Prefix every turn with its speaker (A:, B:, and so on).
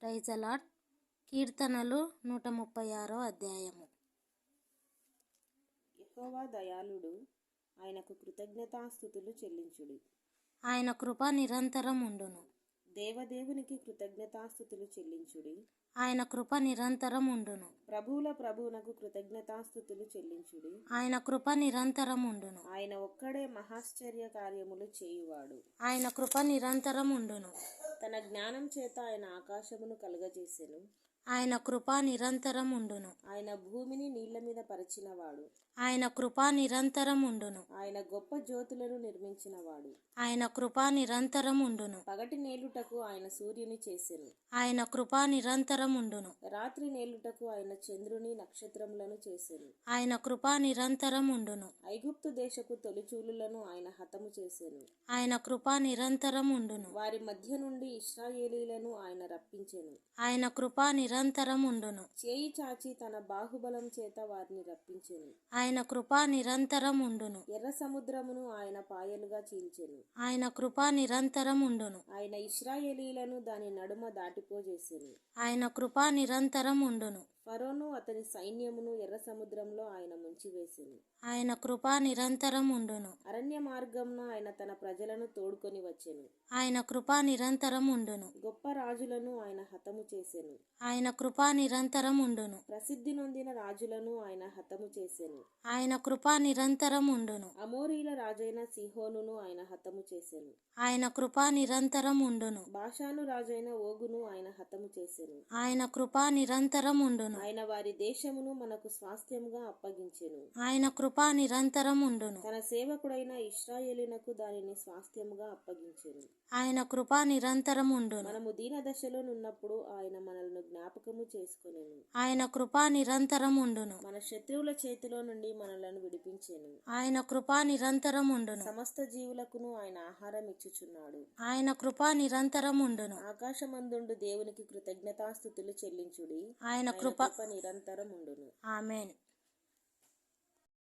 A: ప్రైజలాడ్ కీర్తనలు నూట ముప్పై ఆరో అధ్యాయము.
B: యెహోవా దయాళుడు ఆయనకు కృతజ్ఞతాస్థుతులు చెల్లించుడి.
A: ఆయన కృప నిరంతరం ఉండును.
B: దేవదేవునికి కృతజ్ఞతాస్థుతులు చెల్లించుడి.
A: ఆయన కృప నిరంతరం ఉండును.
B: ప్రభువుల ప్రభువునకు కృతజ్ఞతాస్థుతులు చెల్లించుడి.
A: ఆయన కృప నిరంతరం ఉండును.
B: ఆయన ఒక్కడే మహాశ్చర్య కార్యములు చేయువాడు.
A: ఆయన కృప నిరంతరం ఉండును.
B: తన జ్ఞానం చేత ఆయన ఆకాశమును కలుగజేసెను.
A: ఆయన కృప నిరంతరం ఉండును.
B: ఆయన భూమిని నీళ్ళ మీద పరిచినవాడు.
A: ఆయన కృప నిరంతరం ఉండును.
B: ఆయన గొప్ప జ్యోతులను నిర్మించినవాడు.
A: ఆయన కృప నిరంతరం ఉండును.
B: పగటి నేలుటకు ఆయన సూర్యుని చేసెను.
A: ఆయన కృప నిరంతరం ఉండును.
B: రాత్రి నేలుటకు ఆయన చంద్రుని నక్షత్రములను చేసెను.
A: ఆయన కృప నిరంతరం ఉండును.
B: ఐగుప్తు దేశపు తొలిచూలులను ఆయన హతము చేసెను.
A: ఆయన కృప నిరంతరం ఉండును.
B: వారి మధ్య నుండి ఇస్రాయేలీలను ఆయన రప్పించెను.
A: ఆయన కృప నిరంతరం ఉండును.
B: చేయి చాచి తన బాహుబలం చేత వారిని రప్పించెను.
A: ఆయన కృప నిరంతరం ఉండును.
B: ఎర్ర సముద్రమును ఆయన పాయలుగా చీల్చెను.
A: ఆయన కృప నిరంతరం ఉండును.
B: ఆయన ఇస్రాయేలీలను దాని నడుమ దాటిపోజేసెను.
A: ఆయన కృప నిరంతరం ఉండును.
B: ఫరోను అతని సైన్యమును ఎర్ర సముద్రంలో ఆయన ముంచివేసెను.
A: ఆయన కృప నిరంతరం ఉండును.
B: అరణ్య మార్గంన ఆయన తన ప్రజలను తోడుకొని వచ్చెను.
A: ఆయన కృప నిరంతరం ఉండును.
B: గొప్ప రాజులను ఆయన హతము చేసెను.
A: ఆయన కృప నిరంతరం ఉండును.
B: ప్రసిద్ధి నొందిన రాజులను ఆయన హతము చేసెను.
A: ఆయన కృప నిరంతరం ఉండును.
B: అమోరీల రాజైన సిహోనును ఆయన హతము చేసెను.
A: ఆయన కృప నిరంతరం ఉండును.
B: బాషాను రాజైన ఓగును ఆయన హతము చేసెను.
A: ఆయన కృప నిరంతరం ఉండును.
B: ఆయన వారి దేశమును మనకు స్వాస్థ్యముగా అప్పగించెను.
A: ఆయన కృప నిరంతరం ఉండును.
B: తన సేవకుడైన ఇస్రాయేలీనకు దానిని స్వాస్థ్యముగా అప్పగించెను.
A: ఆయన కృప నిరంతరం ఉండును.
B: మనము దీన దశలో నున్నప్పుడు ఆయన మనల్ని జ్ఞాపకము చేసుకొనెను.
A: ఆయన కృప నిరంతరం ఉండును.
B: మన శత్రువుల చేతిలో నుండి మనలను విడిపించెను.
A: ఆయన కృప నిరంతరం ఉండును.
B: సమస్త జీవులకును ఆయన ఆహారం ఇచ్చుచున్నాడు.
A: ఆయన కృప నిరంతరం ఉండును.
B: ఆకాశమందుండు దేవునికి కృతజ్ఞతాస్థుతులు చెల్లించుడి.
A: ఆయన కృప
B: కృప నిరంతరం ఉండును.
A: ఆమెన్.